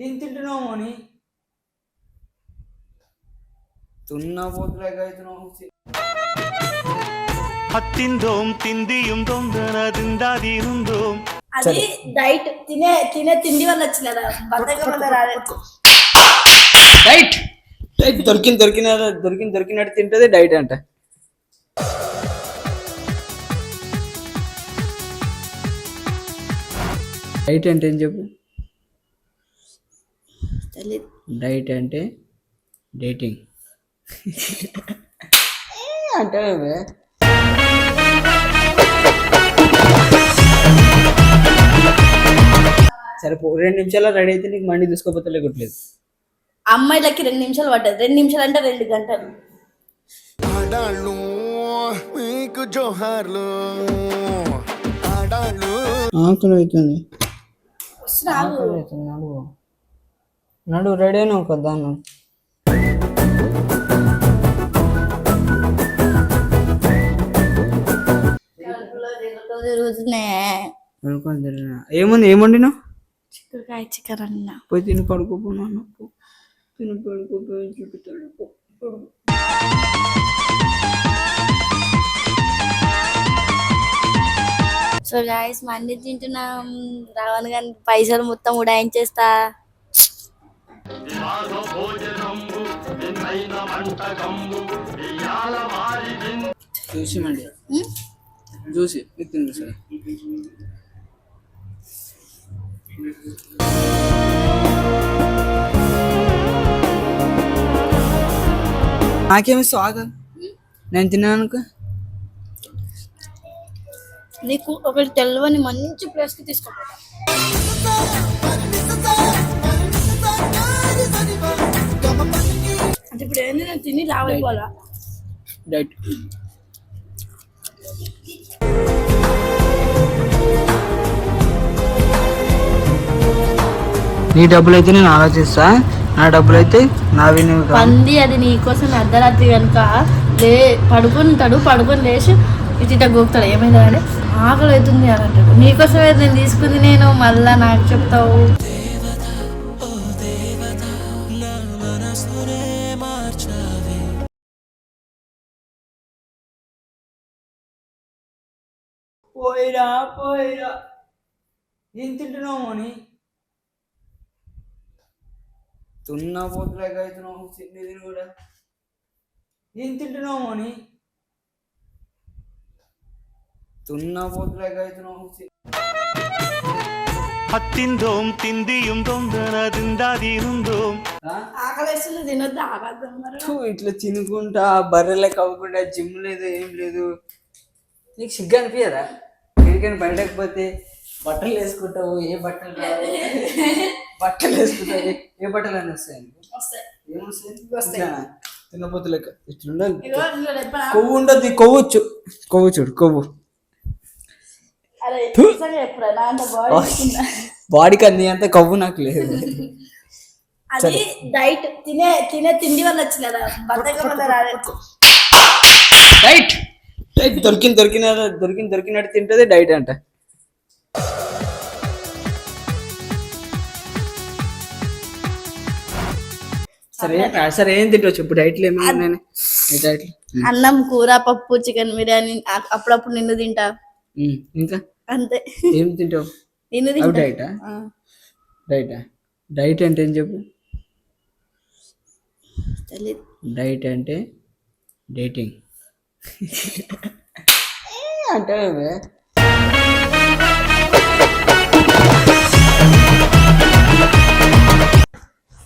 ఏం తింటున్నావు అని ಹತ್ತಿಂದೋಂ ತಿಂದಿಯುಂ ದೊಂದನದಿಂದಾದಿರುಂದೋಂ అది డైట్ తినే తినే తిండి వల్ల వచ్చినదా? బద్దకం డైట్! డైట్ దొరికిన దొరికిన దొరికిన దొరికినట్టు తింటది డైట్ అంట. డైట్ అంటే ఏం చెప్పు? తెలీదు డైట్ అంటే డేటింగ్. అంటే సరే పో రెండు నిమిషాలు రెడీ అయితే నీకు మండి తీసుకోపోతే లేకట్లేదు అమ్మాయిలకి రెండు నిమిషాలు పడ్డది. రెండు నిమిషాలు అంటే రెండు గంటలు. ఆడాళ్ళు మీకు జోహార్లు. ఆడాళ్ళు. ఆకలి అవుతుంది వస్తున్నావు ఆకలి అవుతుంది నడువు నడు రెడీ అయినా కదా అనుకోని తిరిగినా. ఏముంది ఏమండినా చిక్కుడుకాయ చికెన్ అన్న. పోయి తిని పడుకోపోయినా తిని పడుకోపోయి. సో గాయస్ మంది తింటున్నాం. రావణ్ గారి పైసలు మొత్తం ఉడాయించేస్తా. చూసి మండి చూసి మీకు తిని సరే నాకేమి స్వాగతం? నేను తిన్నాను అనుకో నీకు ఒకటి తెల్లవని మంచి ప్లేస్కి తీసుకోపోతా. ఇప్పుడు ఏంది నేను తిని లావైపోవాలా డైట్ నీ డబ్బులు అయితే నేను ఆలోచిస్తా. నా డబ్బులు అయితే నావి. పంది అది నీకోసం అర్ధరాత్రి కనుక లే పడుకుంటాడు పడుకొని లేచి ఇటు ఇట గోకుతాడు. ఏమైందా అంటే ఆకలి అవుతుంది అని అంటాడు నీకోసమే నేను తీసుకుంది నేను మళ్ళా నాకు చెప్తావు. పోయిరా పోయిరా. ఏం తింటున్నావు అని తున్నా పోతులేక అవుతున్నావు చిన్ని తిని కూడా ఏం తింటున్నావు అని తున్నా పోతులేక అవుతున్నావు ಹತ್ತಿಂದೋಂ ತಿಂದಿಯುಂ ದೊಂದರದಿಂದಾದಿರುಂದೋಂ ఆకలేస్తుంది తినొద్దు? ఆపద్దాం ఇట్లా తినుకుంటా బర్రెలే కవ్వకుండా జిమ్ లేదు ఏం లేదు. నీకు సిగ్గు అనిపించదా ఎక్కడికైనా బయటకు పోతే బట్టలు వేసుకుంటావు ఏ బట్టలు. బట్టలు వేసుకుంటావు ఏ- బట్టలు అని వస్తాయి వస్తాయి. ఏమొస్తాయి? ఇట్లానా? తిన్నపోతు లెక్క. ఇట్లుండాలి. కొవ్వు ఉండదు కొవ్వచ్చు కొవ్వు చూడు కొవ్వు? బాడీకి అంది అంత కొవ్వు నాకు లేదు. అది డైట్ తినే తినే తిండి వల్ల డైట్ డైట్. దొరికింది దొరికిన దొరికింది దొరికినట్టు తింటది డైట్ అంట. సరే? సరే ఏం తింటావు చెప్పు డైట్లు డైట్లు అన్నం కూర పప్పు చికెన్ బిర్యానీ అప్పుడప్పుడు నిన్ను తింటా. ఇంకా? అంతే. ఏం తింటావు? నిన్ను తింటా. డైటా. డైటా డైట్ అంటే ఏం చెప్పు? డైట్ అంటే డేటింగ్ అంటే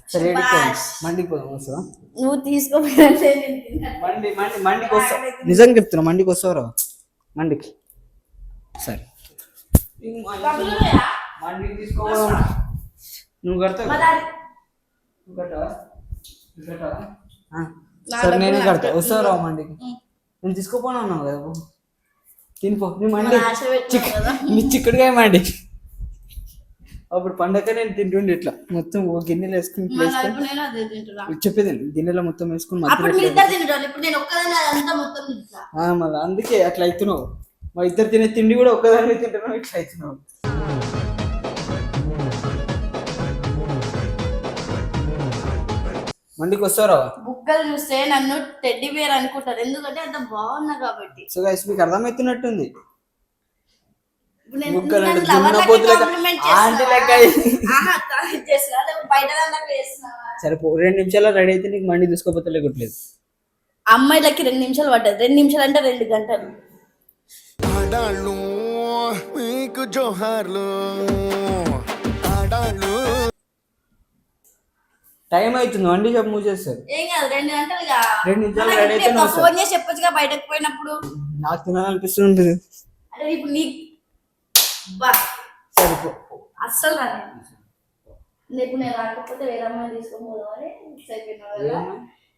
సరే మండికి పోదాం వస్తావా? నువ్వు తీసుకోపోయినంటే. మండి మండి మండికి వస్తా. నిజంగా చెప్తున్నా మండికి వస్తావరా. మండికి. సరే. మండికి తీసుకోవడం నువ్వు కడతావు? నువ్వు కట్టవా నువ్వు కట్టవా ఆ, సరే నేనే కడతా. వస్తావరా మండికి. నేను తీసుకోపోను అన్నావు కదా. తినిపో. మండి నీ చిక్కుడుకాయ మండి. అప్పుడు పండగ నేను తింటుండే ఇట్లా. మొత్తం ఓ గిన్నెలు వేసుకుని చెప్పేది గిన్నెలో మొత్తం వేసుకుని మీ ఒక్కదాన్ని మళ్ళీ అందుకే అట్లా అవుతున్నావు. మా ఇద్దరు తినే తిండి కూడా ఒక్కదాని తింటున్నావు ఇట్లా అవుతున్నావు. మండికి వస్తారా? బుగ్గలు చూస్తే నన్ను టెడ్డీ బేర్ అనుకుంటారు. ఎందుకంటే అంత బాగున్నా కాబట్టి. సో గైస్ మీకు అర్థమవుతున్నట్టుంది బుగ్గలు అంటే దున్న compliment ఆంటీ లెక్క? సరే పో. రెండు నిమిషాల్లో రెడీ అయితే నీకు మండి తీసుకోపోతే లేకట్లేదు అమ్మాయిలకి రెండు నిమిషాలు పడ్డది. రెండు నిమిషాలు అంటే రెండు గంటలు. ఆడాళ్ళు మీకు జోహార్లు. టైం అవుతుంది వండి చెప్పు మూవ్ చేస్తారు. ఏం కాదు రెండు గంటలుగా. రెండు నిమిషాలు అయితే నువ్వు ఫోన్ చేసి చెప్పొచ్చుగా బయటకు పోయినప్పుడు. నాకు తినాలనిపిస్తుంటుంది అంటే ఇప్పుడు నీ బా. సరే పో. అస్సలు రాలేదు. ఇప్పుడు నేను రాకపోతే వేరే అమ్మాయి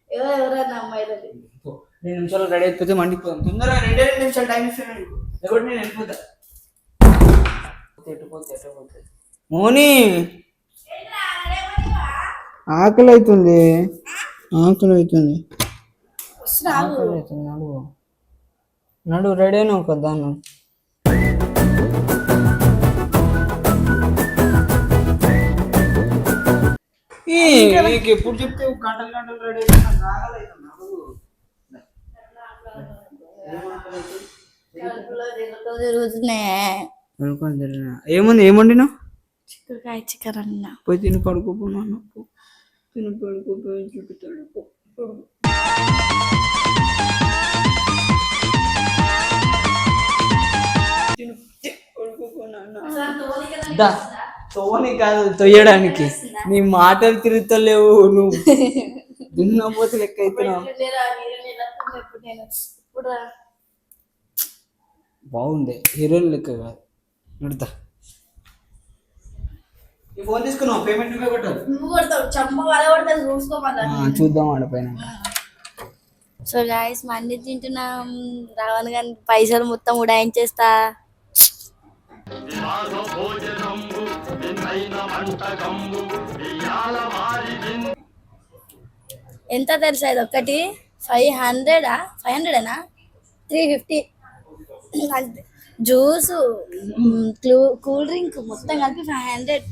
ఎవరో. రెండు నిమిషాలు రెడీ అయిపోతే తొందరగా రెండే రెండు నిమిషాలు టైం ఇస్తాను లేకపోతే నేను వెళ్ళిపోతా. ఎట్టుపోతే ఎట్టుపోతే మోని! ఆకలి అవుతుంది ఆకలి అవుతుంది ఆకలి అవుతుంది నడు నడు రెడీ అయినా ఈ, నీకు ఎప్పుడు చెప్తే గంటలు గంటలు రెడీ తిరుగుతున్నాయి. ఏముంది? ఏమండినా చిక్కుడుకాయ చికెన్ అన్న. పోయి తిని పడుకోపోయినా తిని పడుకోపోయి చూపిస్తాడు పో, పడుకో. తిను, కాదు తొయ్యడానికి నీ మాటలు తిరుగుతలేవు నువ్వు. దున్నపోతే లెక్క అవుతున్నావు. బాగుంది. హీరోయిన్ లెక్క కాదు. నడుతా ఈ ఫోన్ తీసుకున్నావు? పేమెంట్ నువ్వే కొట్టాలి నువ్వు కొడతావు. చంప వాళ్ళ కొడతావు చూసుకోమన్నా. ఆ, చూద్దాం ఆడపైన సో గాయస్ మంది తింటున్నాం. రావణ్ గారి పైసలు మొత్తం ఉడాయించేస్తా. ఎంత తెలుసా ఇది ఒక్కటి? ఫైవ్ హండ్రెడా five హండ్రెడేనా three fifty juice cool drink మొత్తం కలిపి ఫైవ్ హండ్రెడ్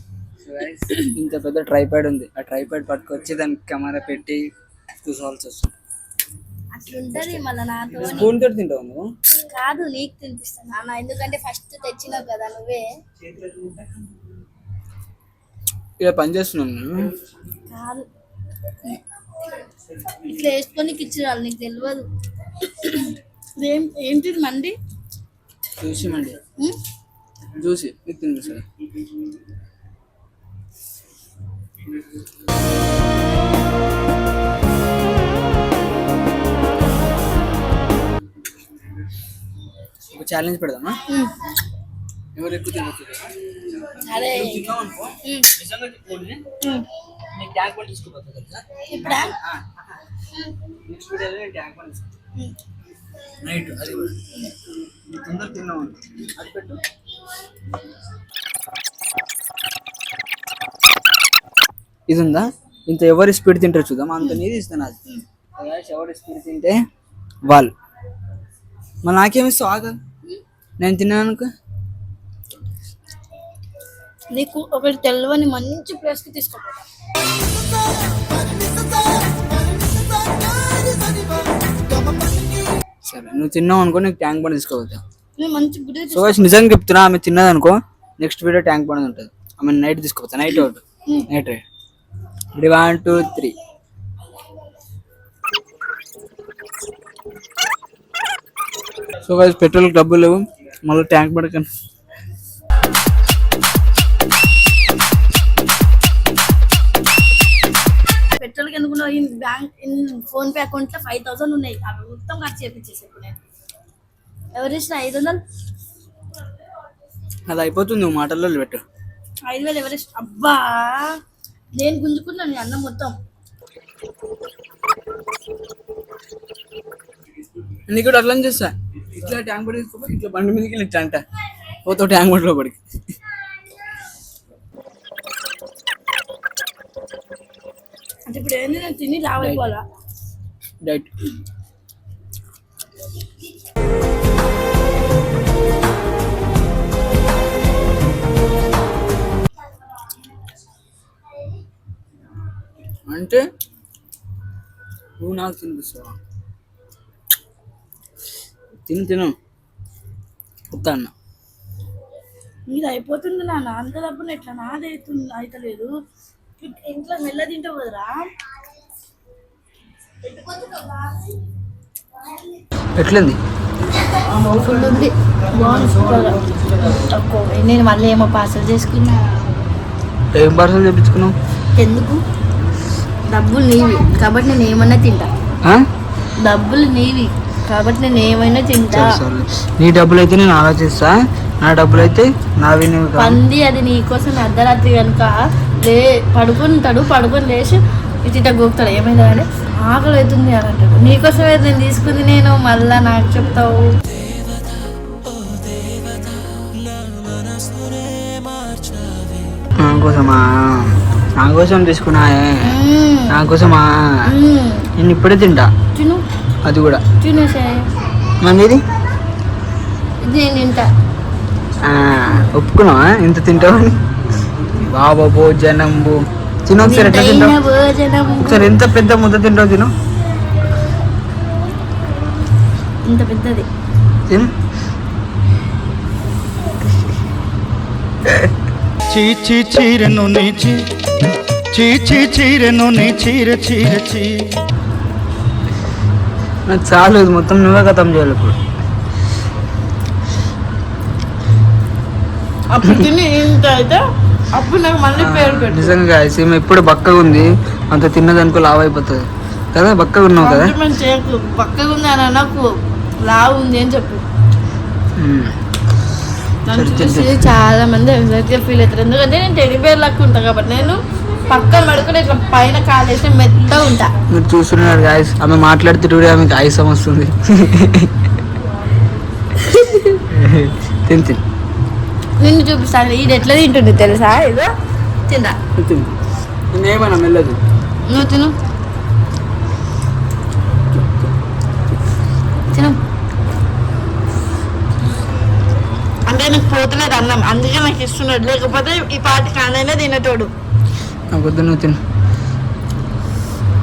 ఇంత పెద్ద ట్రైపాడ్ ఉంది. ఆ ట్రైపాడ్ పట్టుకొచ్చి దానికి కెమెరా పెట్టి చూసుకోవాల్సి వస్తుంది. అట్లుంటది మళ్ళీ నాతో స్పూన్ తోటి తింటావు నువ్వు? కాదు నీకు తినిపిస్తాను నాన్న. ఎందుకంటే ఫస్ట్ తెచ్చినావు కదా నువ్వే. ఇలా పని చేస్తున్నాను నేను. కాదు. ఇట్లా వేసుకొని ఇచ్చిరాలి నీకు తెలియదు ఏం ఏంటిది మండి? చూసి మండి? చూసి మీకు తినిపిస్తాను ఒక ఛాలెంజ్ పెడదామా. ఎవరు ఎక్కువ అరే తిన్నాం ఉం. నిజంగా చెప్పుకోండి ఉం. నేను ట్యాంక్ బండ్ తీసుకుపోతా కదా ఇప్పుడా నెక్స్ట్ వీడియోలో నేను ట్యాంక్ బండ్ తీసుకుంటాను ఉం. నైట్ అది కూడా నువ్వు తొందర తిన్నావు అనుకో. అది పెట్టు ఇది ఉందా ఇంత ఎవరి స్పీడ్ తింటారు చూద్దాం. అంత నీది ఇస్తాను అది ఎవరి స్పీడ్ తింటే వాళ్ళు. మరి నాకేమి ఇస్తావు? ఆగ. నేను తిన్నాను నీకు ఒకటి తెలియని మంచి ప్లేస్కి తీసుకోపోతా. సరే నువ్వు తిన్నావు అనుకో నీకు ట్యాంక్ బండ్ తీసుకోవద్దా మంచి సో నిజంగా చెప్తున్నా ఆమె తిన్నది అనుకో నెక్స్ట్ వీడియో ట్యాంక్ బండ్ ఉంటుంది. ఆమె నైట్ తీసుకోవచ్చా నైట్ అవుట్ నైట్ రైడ్ ఇప్పుడు one two three so guys petrol డబ్బులు లేవు. మళ్ళీ ట్యాంక్ పెట్రోల్కి ఎందుకున్నావు ఈ బ్యాంక్ ఫోన్ పే అకౌంట్లో ఫైవ్ థౌసండ్ ఉన్నాయి. అవి మొత్తం ఖర్చు చేపించేసి ఇప్పుడు నేను. ఎవరు ఇచ్చిన ఐదు వందలు? అది అయిపోతుంది నువ్వు మాటల్లో పెట్టు. ఐదు వేలు ఎవరు ఇచ్చిన? అబ్బా! నేను గుంజుకున్నాను నీ అన్నం మొత్తం. నీకు కూడా అట్లా చేస్తా. ఇట్లా ట్యాంక్ బండ్ తీసుకో ఇట్లా బండి మీదకి వెళ్ళి ఇట్లా అంట. పోతావు ట్యాంక్ బండ్ లోపలికి అంటే ఇప్పుడు ఏంది? నేను తిని లావైపోవాలా డైట్. అంటే నువ్వు నాకు తినిపిస్తావా తిను తిను. వద్దా అన్న? నీది అయిపోతుంది నాన్న. అంత డబ్బులు ఎట్లా? నాది అవుతుంది అయితలేదు. ఇంట్లో మెల్ల తింటావు కదరా? ఎట్లుంది? ఫుల్ ఉంది తక్కువ. నేను మళ్ళీ ఏమో పార్సల్ చేసుకున్నా. ఏం పార్సల్ తెప్పించుకున్నావు ఎందుకు? డబ్బులు నీవి. కాబట్టి నేను ఏమన్నా తింటా? డబ్బులు నీవి. కాబట్టి నేను ఏమైనా తింటా. నీ డబ్బులు అయితే నేను ఆలోచిస్తా. నా డబ్బులు అయితే నావి. పంది అది నీకోసం అర్ధరాత్రి కనుక లే పడుకుంటాడు పడుకొని లేచి ఇట గోకుతాడు. ఏమైందా అని ఆకలి అవుతుంది అని అంటాడు. నీకోసమే నేను తీసుకుంది నేను. మళ్ళా నాకు చెప్తావు. కోసమా? నా కోసం తీసుకున్నా. నా కోసమా. నేను ఇప్పుడే తింటా. తిను. అది కూడా. మందిది నేను తింటా. ఆ, ఒప్పుకున్నావా? ఇంత తింటావని బాబా భోజనంబు. తిను ఒకసారి ఎట్లా తింటావు? ఒకసారి ఎంత పెద్ద ముద్ద తింటావు తిను? ఇంత పెద్దది. తిను. చీచి చీరెను నీచి చీచి చీరెను నీ చీర చీర చీ. నాకు చాలు ఇది మొత్తం నువ్వే కథం చేయాలి ఇప్పుడు. అప్పుడు తిని ఇంత అయితే అప్పుడు నాకు మళ్ళీ పేరు పెట్టు. నిజంగా సీమ ఎప్పుడు బక్కగా ఉంది అంత తిన్నదనుకో లావ్ అయిపోతుంది. కదా బక్కగా ఉన్నావు కదా? పక్కగా ఉంది అని నాకు లావు ఉంది అని చెప్పు. నన్ను చూసి. చాలా మంది ఎగ్జైట్గా ఫీల్ అవుతారు. ఎందుకంటే నేను టెడీ బేర్ లెక్క ఉంటా కాబట్టి నేను పక్కన పడుకుని ఇట్లా పైన కాలేసి మెత్తగా ఉంటా. మీరు చూస్తున్నారు గాయస్ ఆమె మాట్లాడితే చూడే ఆమెకి ఆయుసం వస్తుంది. తిని తిని. నిన్ను చూపిస్తాను. ఇది ఎట్లా తింటుంది తెలుసా? ఇదో తిందా? తిని. నేనేమన్నా మెల్లదు? నువ్వు తిను. తిను. అంటే నాకు పోతలేదు అన్నం. అందుకే నాకు ఇస్తున్నాడు. లేకపోతే ఈ పాటికి అన్నైనా తినేటోడు. నాకు వద్దు నువ్వు తిను.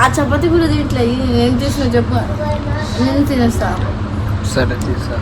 ఆ చపాతి కూడా తింట్లే ఏం చేసినా చెప్పు. నేను తినేస్తా. సరే తీసా